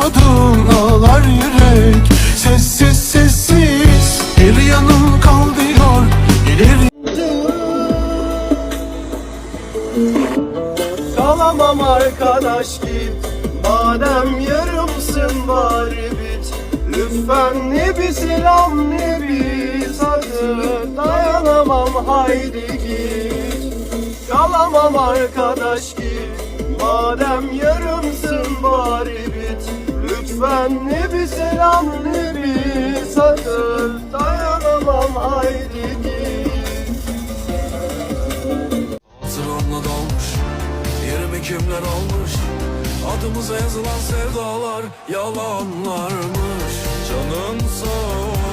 anladım ağlar yürek. Sessiz sessiz bir yanım kal diyor Gelir Kalamam arkadaş git. Madem yarımsın bari bit. Lütfen ne bir selam ne bir satır Dayanamam haydi git. Kalamam arkadaş git. Madem bit Lütfen ne bir selam ne bir satır Dayanamam haydi git. Sıramla dalmış Yerimi kimler almış? Adımıza yazılan sevdalar Yalanlarmış. Canın sağ olsun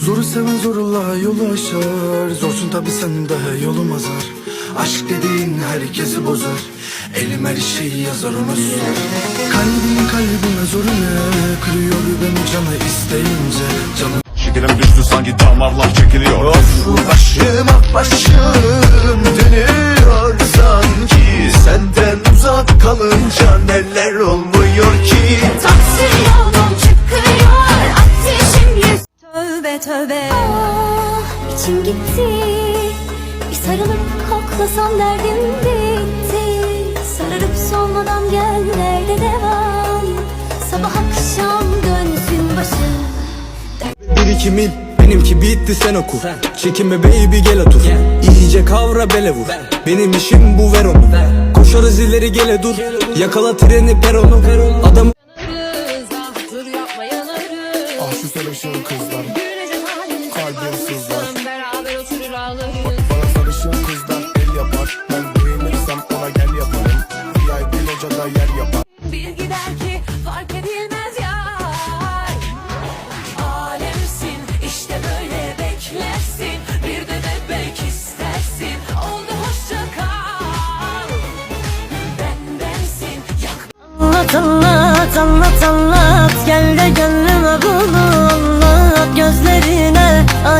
Zoru seven zorla yolu aşar. Zorsun tabi sen de yolum azar. Aşk dediğin herkesi bozar. Elim her şeyi yazar ona sor. Kalbim kalbime zoru ne? Kırıyor beni canı isteyince. Canım Şekerim düştü sanki damarlar çekiliyor. Of başıma başım dönüyor sanki. Senden uzak kalınca neler olmuyor Tövbe. Ah içim gitti. Bir sarılıp koklasam derdim bitti. Sararıp solmadan gel nerede devam? Sabah akşam dönsün başım Bir iki mil benimki bitti sen oku. Çekinme baby gel otur. İyice kavra bele vur. Benim işim bu ver onu. Koşarız ileri gele dur. Yakala treni peronu Adam Ah şu sarışın kızlar Kalbim sızlar. Beraber oturur ağlarız. Bana sarışın kızlar el yapar. Ben beğenirsem ona gel yaparım. VIP locada yer yapar. Bir gider ki fark edilmez yar Alemsin işte böyle beklersin. Bir de bebek istersin. Oldu hoşça kal. Ben bensin yak Anlat anlat anlat anlat. Gel de gönlüme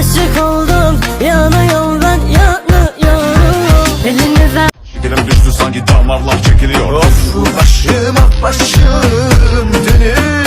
aşık oldum. Yanıyorum ben yanıyorum. Elini ver Şekerim düştü sanki damarlar çekiliyor? Of başıma başım dönüyor